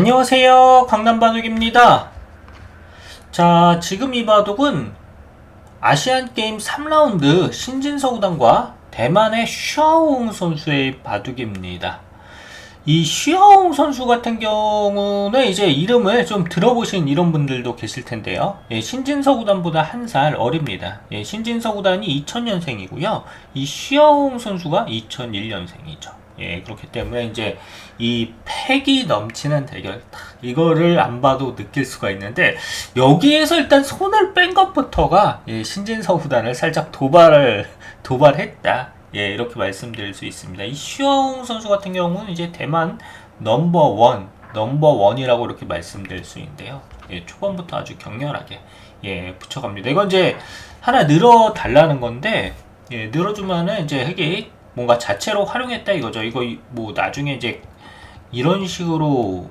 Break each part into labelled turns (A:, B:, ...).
A: 안녕하세요. 강남바둑입니다. 자, 지금 이 바둑은 아시안게임 3라운드 신진서 구단과 대만의 슈아옹 선수의 바둑입니다. 이 슈아옹 선수 같은 경우는 이제 이름을 좀 들어보신 이런 분들도 계실 텐데요. 예, 신진서 구단보다 한 살 어립니다. 예, 신진서 구단이 2000년생이고요. 이 슈아옹 선수가 2001년생이죠. 예, 그렇기 때문에 이제 이 패기 넘치는 대결, 이거를 안 봐도 느낄 수가 있는데, 여기에서 일단 손을 뺀 것부터가, 예, 신진서 구단을 살짝 도발을, 도발했다. 예, 이렇게 말씀드릴 수 있습니다. 이 슈아옹 선수 같은 경우는 이제 대만 넘버 원, 넘버 원이라고 이렇게 말씀드릴 수 있는데요. 예, 초반부터 아주 격렬하게, 예, 붙여갑니다. 이건 이제 하나 늘어 달라는 건데, 예, 늘어주면은 이제 흑이 뭔가 자체로 활용했다 이거죠. 이거 이- 뭐 나중에 이제 이런 식으로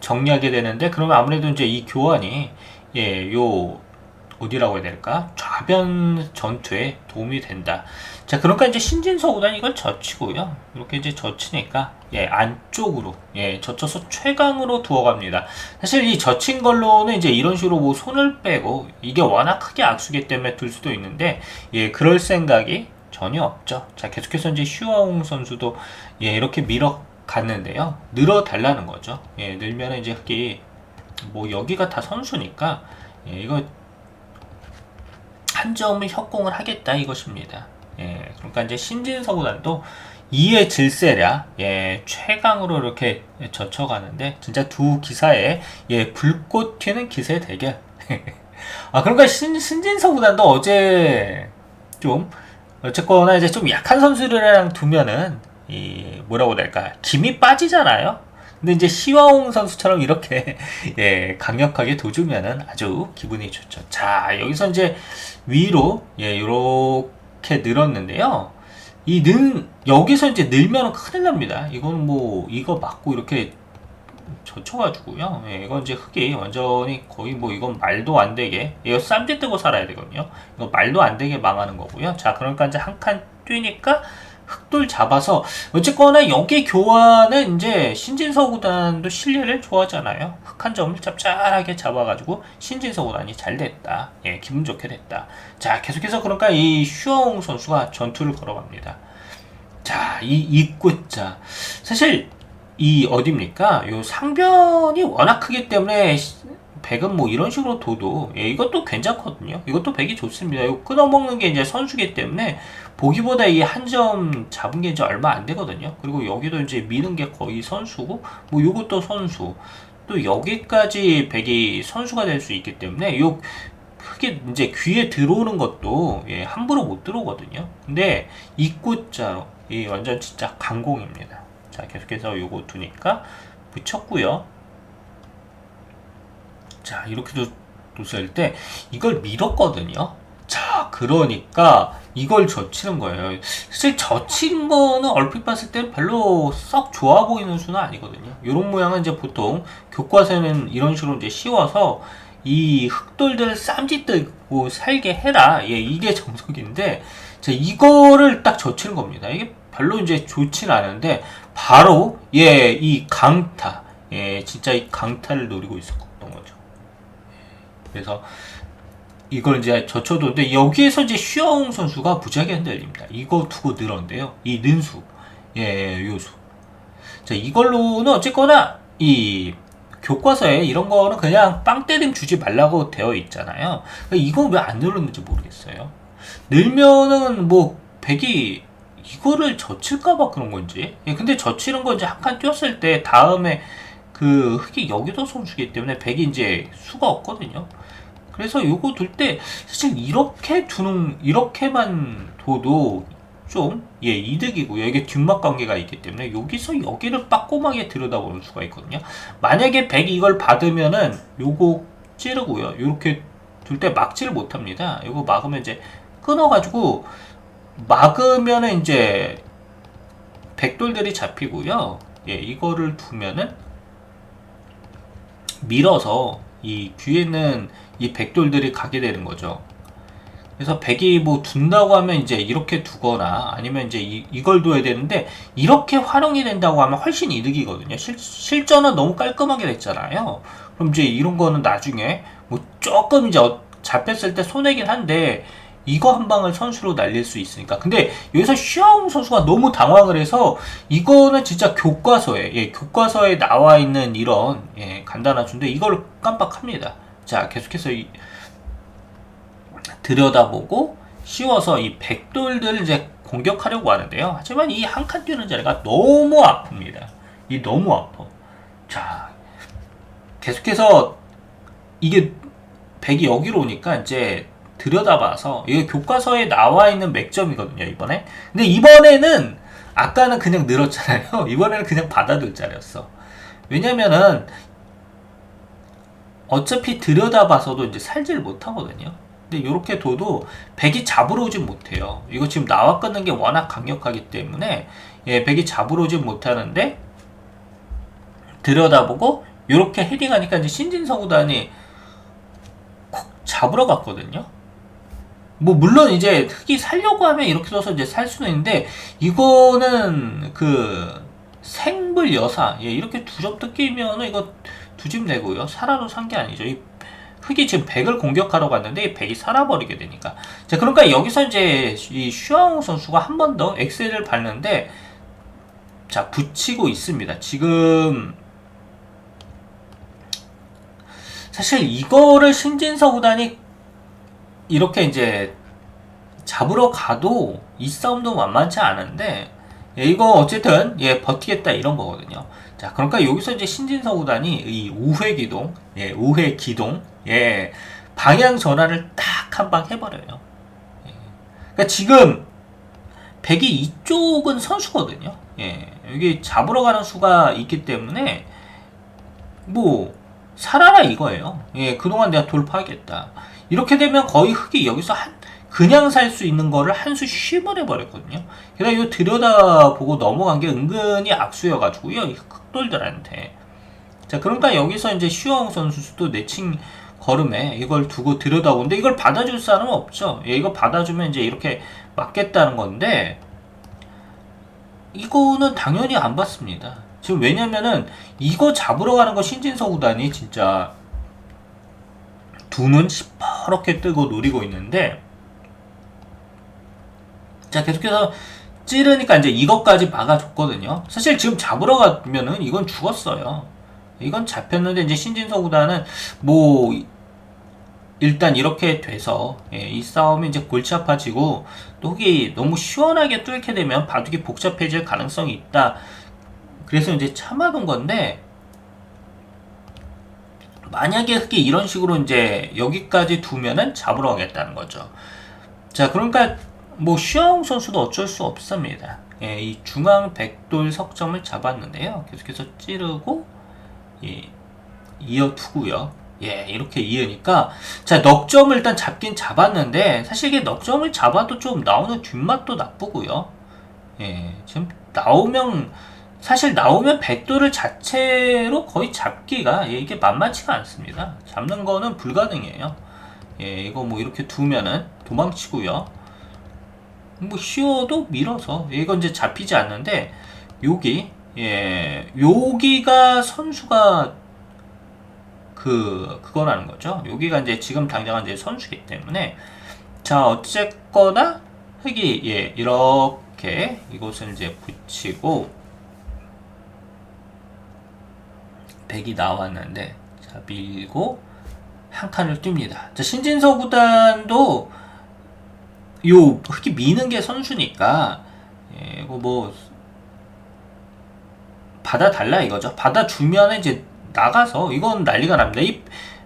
A: 정리하게 되는데 그러면 아무래도 이제 이 교환이 예, 요 어디라고 해야 될까? 좌변 전투에 도움이 된다. 자, 그러니까 이제 신진서구단 이걸 젖히고요. 이렇게 이제 젖히니까 예, 안쪽으로 예, 젖혀서 최강으로 두어갑니다. 사실 이 젖힌 걸로는 이제 이런 식으로 뭐 손을 빼고 이게 워낙 크게 악수기 때문에 둘 수도 있는데 예, 그럴 생각이 전혀 없죠. 자, 계속해서 이제 슈아옹 선수도 예, 이렇게 밀어 갔는데요. 늘어 달라는 거죠. 예, 늘면 이제 흑이 뭐 여기가 다 선수니까 예, 이거 한 점을 협공을 하겠다 이것입니다. 예, 그러니까 이제 신진서구단도 2의 질세랴 예, 최강으로 이렇게 젖혀가는데 진짜 두 기사에 예, 불꽃 튀는 기세 대결. 아 그러니까 신, 신진서구단도 어제 좀 어쨌거나 이제 좀 약한 선수들이랑 두면은 이 뭐라고 될까 김이 빠지잖아요. 근데 이제 시와옹 선수처럼 이렇게 예 강력하게 도주면은 아주 기분이 좋죠. 자 여기서 이제 위로 예 이렇게 늘었는데요. 이 는 여기서 이제 늘면은 큰일 납니다. 이건 뭐 이거 맞고 이렇게 젖혀가지고요. 예, 이건 이제 흙이 완전히 거의 뭐 이건 말도 안 되게 이거 쌈짓 뜨고 살아야 되거든요. 이거 말도 안 되게 망하는 거고요. 자 그러니까 이제 한 칸 뛰니까 흑돌 잡아서 어쨌거나 여기 교환은 이제 신진서 구단도 실리를 좋아하잖아요. 흑한 점을 짭짤하게 잡아가지고 신진서 구단이 잘 됐다. 예, 기분 좋게 됐다. 자 계속해서 그러니까 이 슈아옹 선수가 전투를 걸어갑니다. 자, 이 입구자. 사실 이 어딥니까? 요 상변이 워낙 크기 때문에 시- 백은 뭐 이런 식으로 둬도 예, 이것도 괜찮거든요. 이것도 백이 좋습니다. 이거 끊어먹는 게 이제 선수기 때문에 보기보다 이 한 점 잡은 게 이제 얼마 안 되거든요. 그리고 여기도 이제 미는 게 거의 선수고 뭐 요것도 선수. 또 여기까지 백이 선수가 될 수 있기 때문에 요 크게 이제 귀에 들어오는 것도 예, 함부로 못 들어오거든요. 근데 입구자로 이 완전 진짜 강공입니다. 자 계속해서 요거 두니까 붙였고요. 자 이렇게 도 뒀을 때 이걸 밀었거든요. 자 그러니까 이걸 젖히는 거예요. 사실 젖힌 거는 얼핏 봤을 때 별로 썩 좋아 보이는 수는 아니거든요. 이런 모양은 이제 보통 교과서에는 이런 식으로 이제 씌워서 이 흑돌들을 쌈짓뜨고 살게 해라. 예, 이게 정석인데, 자, 이거를 딱 젖히는 겁니다. 이게 별로 이제 좋진 않은데, 바로, 예, 이 강타. 예, 진짜 이 강타를 노리고 있었던 거죠. 그래서, 이걸 이제 젖혀뒀는데, 여기에서 이제 슈아옹 선수가 무지하게 흔들립니다. 이거 두고 늘었는데요. 이 는수. 예, 요수. 자, 이걸로는 어쨌거나, 이, 교과서에 이런 거는 그냥 빵 때림 주지 말라고 되어 있잖아요. 그러니까 이거 왜 안 늘었는지 모르겠어요. 늘면은 뭐 백이 이거를 젖힐까봐 그런 건지. 예, 근데 젖히는 거 이제 한 칸 뛰었을 때 다음에 그 흙이 여기도 선수기 때문에 백이 이제 수가 없거든요. 그래서 요거 둘 때 사실 이렇게 두는 이렇게만 둬도 좀, 예, 이득이고요. 이게 뒷맛 관계가 있기 때문에 여기서 여기를 빠꼼하게 들여다보는 수가 있거든요. 만약에 100이 이걸 받으면은 요거 찌르고요. 요렇게 둘 때 막지를 못합니다. 요거 막으면 이제 끊어가지고 막으면은 이제 백돌들이 잡히고요. 예, 이거를 두면은 밀어서 이 귀에는 이 백돌들이 가게 되는 거죠. 그래서 백이 뭐 둔다고 하면 이제 이렇게 두거나 아니면 이제 이, 이걸 둬야 되는데 이렇게 활용이 된다고 하면 훨씬 이득이거든요. 실, 실전은 너무 깔끔하게 됐잖아요. 그럼 이제 이런 거는 나중에 뭐 조금 이제 어- 잡혔을 때 손해긴 한데 이거 한 방을 선수로 날릴 수 있으니까. 근데 여기서 슈아웅 선수가 너무 당황을 해서 이거는 진짜 교과서에 예, 교과서에 나와 있는 이런 예, 간단한 수인데 이걸 깜빡합니다. 자, 계속해서 이, 들여다보고 씌워서 이 백돌들을 이제 공격하려고 하는데요. 하지만 이 한 칸 뛰는 자리가 너무 아픕니다. 이 너무 아파. 자, 계속해서 이게 백이 여기로 오니까 이제 들여다봐서 이게 교과서에 나와 있는 맥점이거든요 이번에. 근데 이번에는 아까는 그냥 늘었잖아요. 이번에는 그냥 받아둘 자리였어. 왜냐면은 어차피 들여다봐서도 이제 살지를 못하거든요. 근데 이렇게 둬도 백이 잡으러 오진 못해요. 이거 지금 나와 끊는 게 워낙 강력하기 때문에 예, 백이 잡으러 오진 못하는데 들여다보고 이렇게 헤딩하니까 이제 신진서구단이 콕 잡으러 갔거든요. 뭐 물론 이제 흑이 살려고 하면 이렇게 둬서 이제 살 수는 있는데 이거는 그 생불 여사 예, 이렇게 두 점 뜯기면은 이거 두 집 내고요. 살아도 산게 아니죠. 이 흑이 지금 백을 공격하러 갔는데 이 백이 살아버리게 되니까. 자 그러니까 여기서 이제 이 슈아웅 선수가 한 번 더 엑셀을 밟는데 자 붙이고 있습니다. 지금 사실 이거를 신진서 구단이 이렇게 이제 잡으러 가도 이 싸움도 만만치 않은데 예, 이거 어쨌든 예 버티겠다 이런 거거든요. 자 그러니까 여기서 이제 신진서 구단이 이 우회 기동, 예 우회 기동, 예 방향 전환을 딱 한 방 해버려요. 예. 그러니까 지금 백이 이쪽은 선수거든요. 예 여기 잡으러 가는 수가 있기 때문에 뭐 살아라 이거예요. 예, 그동안 내가 돌파하겠다. 이렇게 되면 거의 흑이 여기서 한 그냥 살 수 있는 거를 한 수 쉬버려 버렸거든요. 게다가 이거 들여다보고 넘어간 게 은근히 악수여가지고요. 이 흑돌들한테. 자, 그러니까 여기서 이제 슈아웅 선수도 내친 걸음에 이걸 두고 들여다보는데 이걸 받아줄 사람은 없죠. 예, 이거 받아주면 이제 이렇게 맞겠다는 건데 이거는 당연히 안 받습니다. 지금 왜냐면은 이거 잡으러 가는 거 신진서 구단이 진짜 두눈 시퍼 렇게 뜨고 노리고 있는데 자 계속해서 찌르니까 이제 이것까지 막아줬거든요. 사실 지금 잡으러 가면은 이건 죽었어요. 이건 잡혔는데 이제 신진서 구단은 뭐 일단 이렇게 돼서 예, 이 싸움이 이제 골치 아파지고 또 흑이 너무 시원하게 뚫게 되면 바둑이 복잡해질 가능성이 있다. 그래서 이제 참아둔 건데 만약에 흑이 이런 식으로 이제 여기까지 두면은 잡으러 가겠다는 거죠. 자, 그러니까 뭐 슈아웅 선수도 어쩔 수 없습니다. 예, 이 중앙 백돌 석점을 잡았는데요. 계속해서 찌르고 예, 이어두고요. 예, 이렇게 이으니까 자 넉점을 일단 잡긴 잡았는데 사실 이게 넉점을 잡아도 좀 나오는 뒷맛도 나쁘고요. 예, 지금 나오면 사실 나오면 백도를 자체로 거의 잡기가 예, 이게 만만치가 않습니다. 잡는 거는 불가능해요. 예, 이거 뭐 이렇게 두면은 도망치고요. 뭐 쉬워도 밀어서 예, 이건 이제 잡히지 않는데 여기 예, 여기가 선수가 그 그거라는 거죠. 여기가 이제 지금 당장은 이제 선수기 때문에 자 어쨌거나 흙이 예 이렇게 이곳을 이제 붙이고 백이 나왔는데 자 밀고 한 칸을 뜁니다. 자 신진서 구단도 요 흙이 미는 게 선수니까 예, 이거 뭐 받아 달라 이거죠. 받아 주면 이제 나가서 이건 난리가 납니다. 이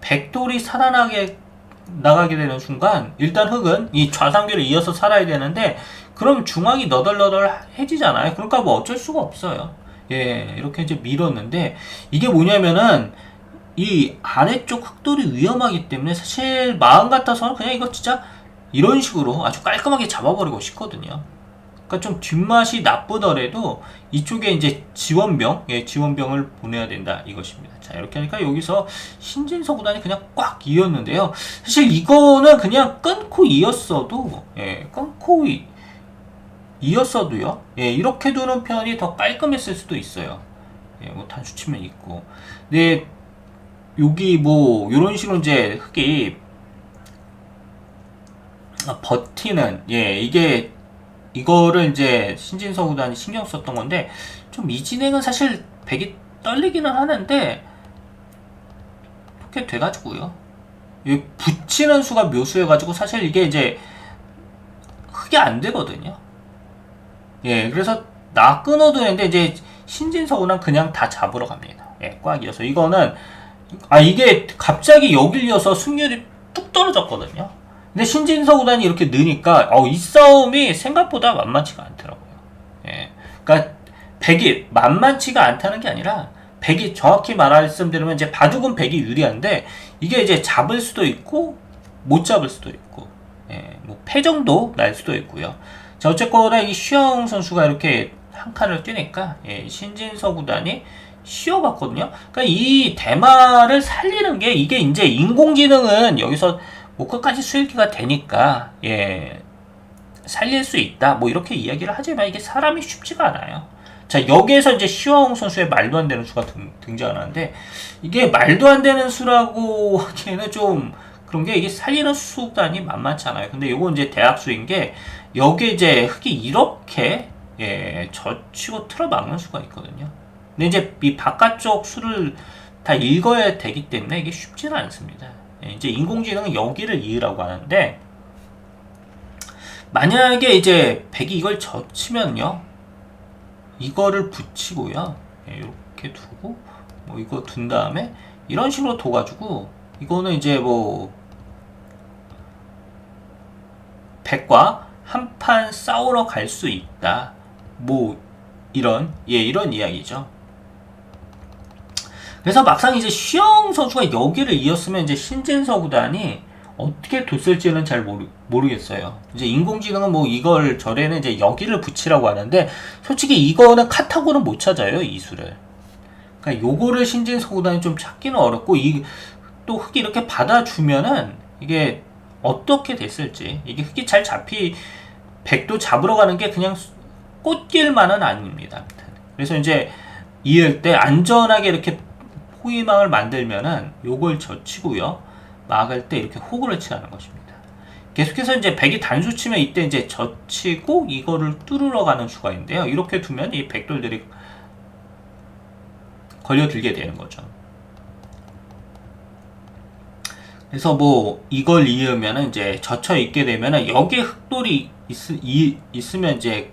A: 백돌이 살아나게 나가게 되는 순간 일단 흙은 이 좌상귀를 이어서 살아야 되는데 그럼 중앙이 너덜너덜해지잖아요. 그러니까 뭐 어쩔 수가 없어요. 예, 이렇게 이제 밀었는데 이게 뭐냐면은 이 아래쪽 흑돌이 위험하기 때문에 사실 마음 같아서는 그냥 이거 진짜 이런 식으로 아주 깔끔하게 잡아버리고 싶거든요. 그러니까 좀 뒷맛이 나쁘더라도 이쪽에 이제 지원병, 예, 지원병을 보내야 된다 이것입니다. 자, 이렇게 하니까 여기서 신진서 구단이 그냥 꽉 이었는데요. 사실 이거는 그냥 끊고 이었어도, 예, 끊고 이, 이었어도요, 예, 이렇게 두는 편이 더 깔끔했을 수도 있어요. 예, 뭐 단수 치면 있고. 근데, 여기 뭐, 요런 식으로 이제 흑이 아, 버티는, 예, 이게, 이거를 이제 신진서 구단이 신경 썼던 건데, 좀 이 진행은 사실 백이 떨리기는 하는데, 이렇게 돼가지고요. 이 붙이는 수가 묘수여가지고 사실 이게 이제 흑이 안 되거든요. 예, 그래서 나 끊어도 되는데 이제 신진서구는 그냥 다 잡으러 갑니다. 예, 꽉 이어서 이거는 아 이게 갑자기 여길 이어서 승률이 뚝 떨어졌거든요. 근데 신진서 구단이 이렇게 느니까 어, 이 싸움이 생각보다 만만치가 않더라고요. 예, 그러니까 백이 만만치가 않다는 게 아니라 백이 정확히 말씀드리면 이제 바둑은 백이 유리한데 이게 이제 잡을 수도 있고 못 잡을 수도 있고 예, 뭐 패정도 날 수도 있고요. 자 어쨌거나 이 슈영 선수가 이렇게 한 칸을 뛰니까 예, 신진서 구단이 쉬어갔거든요. 그러니까 이 대마를 살리는 게 이게 이제 인공지능은 여기서 뭐 끝까지 수익기가 되니까 예 살릴 수 있다 뭐 이렇게 이야기를 하지만 이게 사람이 쉽지가 않아요. 자 여기에서 이제 시화홍 선수의 말도 안 되는 수가 등, 등장하는데 이게 말도 안 되는 수라고 하기에는 좀 그런 게 이게 살리는 수단이 만만치 않아요. 근데 이건 이제 대학 수인 게 여기 이제 흙이 이렇게 예 젖히고 틀어막는 수가 있거든요. 근데 이제 이 바깥쪽 수를 다 읽어야 되기 때문에 이게 쉽지는 않습니다. 예, 이제 인공지능은 여기를 이으라고 하는데 만약에 이제 백이 이걸 젖히면요 이거를 붙이고요 예, 이렇게 두고 뭐 이거 둔 다음에 이런 식으로 둬가지고 이거는 이제 뭐 백과 한 판 싸우러 갈 수 있다 뭐 이런 예 이런 이야기죠. 그래서 막상 이제 쉬영 선수가 여기를 이었으면 이제 신진서 구단이 어떻게 뒀을지는 잘 모르, 모르겠어요. 이제 인공지능은 뭐 이걸 절에는 이제 여기를 붙이라고 하는데 솔직히 이거는 카타고는 못 찾아요 이 수를. 그러니까 요거를 신진서 구단이 좀 찾기는 어렵고 이 또 흙이 이렇게 받아주면은 이게 어떻게 됐을지 이게 흙이 잘 잡히 백도 잡으러 가는 게 그냥 꽃길만은 아닙니다. 그래서 이제 이을 때 안전하게 이렇게 포위망을 만들면은 요걸 젖히고요. 막을 때 이렇게 호구를 치라는 것입니다. 계속해서 이제 백이 단수 치면 이때 이제 젖히고 이거를 뚫으러 가는 수가 있는데요. 이렇게 두면 이 백돌들이 걸려들게 되는 거죠. 그래서 뭐 이걸 이으면 이제 젖혀 있게 되면은 여기에 흑돌이 있, 이, 있으면 이제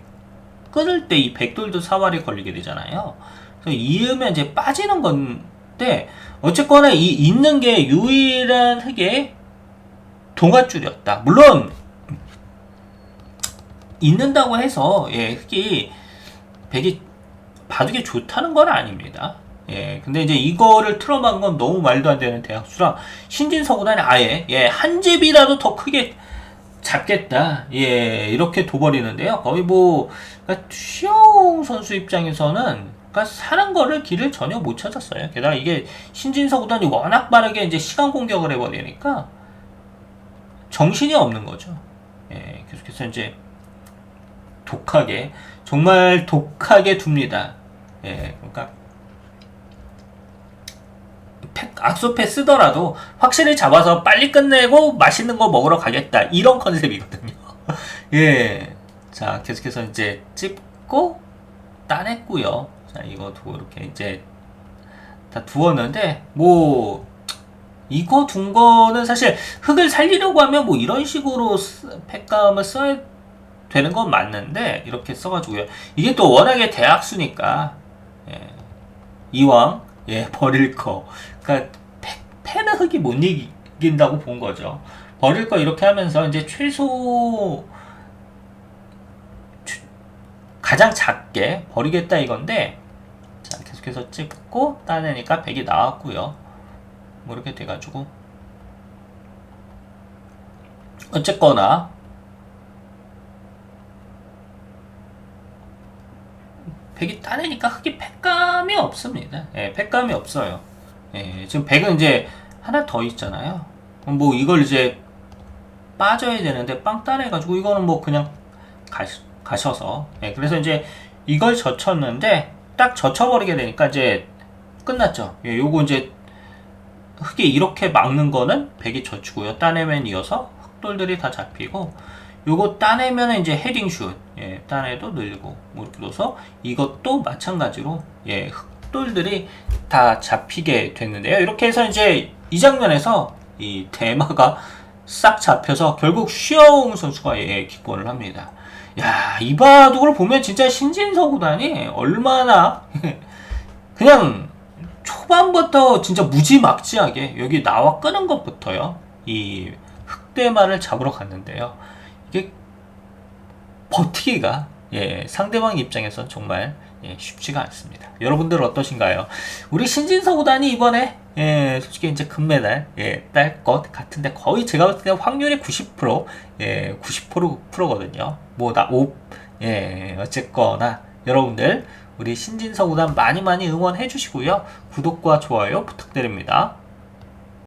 A: 끊을 때 이 백돌도 사활이 걸리게 되잖아요. 그래서 이으면 이제 빠지는 건데 어쨌거나 이 있는 게 유일한 흑의 동아줄이었다. 물론 있는다고 해서 예, 흑이 백이 바둑이 좋다는 건 아닙니다. 예, 근데 이제 이거를 틀어막은 건 너무 말도 안 되는 대학수라 신진서 구단이 아예 예, 한 집이라도 더 크게 잡겠다. 예, 이렇게 둬버리는데요. 거의 뭐, 그러니까 슈영 선수 입장에서는, 그러니까 사는 거를 길을 전혀 못 찾았어요. 게다가 이게 신진서 구단이 워낙 빠르게 이제 시간 공격을 해버리니까, 정신이 없는 거죠. 예, 계속해서 이제, 독하게, 정말 독하게 둡니다. 예, 그러니까, 악소패 쓰더라도 확실히 잡아서 빨리 끝내고 맛있는 거 먹으러 가겠다 이런 컨셉이거든요. 예, 자 계속해서 이제 찝고 따냈고요. 자 이거 두고 이렇게 이제 다 두었는데 뭐 이거 둔 거는 사실 흙을 살리려고 하면 뭐 이런 식으로 팩감을 써야 되는 건 맞는데 이렇게 써가지고요. 이게 또 워낙에 대학수니까 예, 이왕 예 버릴 거 그러니까 패는 흙이 못 이긴다고 본 거죠. 버릴 거 이렇게 하면서 이제 최소 가장 작게 버리겠다 이건데 자 계속해서 찍고 따내니까 100이 나왔고요. 뭐 이렇게 돼가지고 어쨌거나 백이 따내니까 흙이 팩감이 없습니다. 예, 팩감이 없어요. 예, 지금 100은 이제 하나 더 있잖아요. 뭐 이걸 이제 빠져야 되는데 빵 따내가지고 이거는 뭐 그냥 가, 가셔 서 예, 그래서 이제 이걸 젖혔는데 딱 젖혀버리게 되니까 이제 끝났죠. 예, 요거 이제 흙이 이렇게 막는 거는 백이 젖히고요. 따내면 이어서 흙돌들이 다 잡히고 요거 따내면 이제 헤딩슛 예, 따내도 늘리고 뭐 이렇게 둬서 이것도 마찬가지로 예, 흙 돌들이 다 잡히게 됐는데요. 이렇게 해서 이제 이 장면에서 이 대마가 싹 잡혀서 결국 슈아옹 선수가 예, 기권을 합니다. 야, 이 바둑을 보면 진짜 신진서 구단이 얼마나 그냥 초반부터 진짜 무지막지하게 여기 나와 끄는 것부터요. 이 흑대마를 잡으러 갔는데요. 이게 버티기가 예, 상대방 입장에선 정말 예, 쉽지가 않습니다. 여러분들 어떠신가요? 우리 신진서 구단이 이번에 예, 솔직히 이제 금메달 예, 딸 것 같은데 거의 제가 봤을 때 확률이 90% 예, 90% 프로거든요. 뭐나 5, 예, 어쨌거나 여러분들 우리 신진서 구단 많이 많이 응원해 주시고요. 구독과 좋아요 부탁드립니다.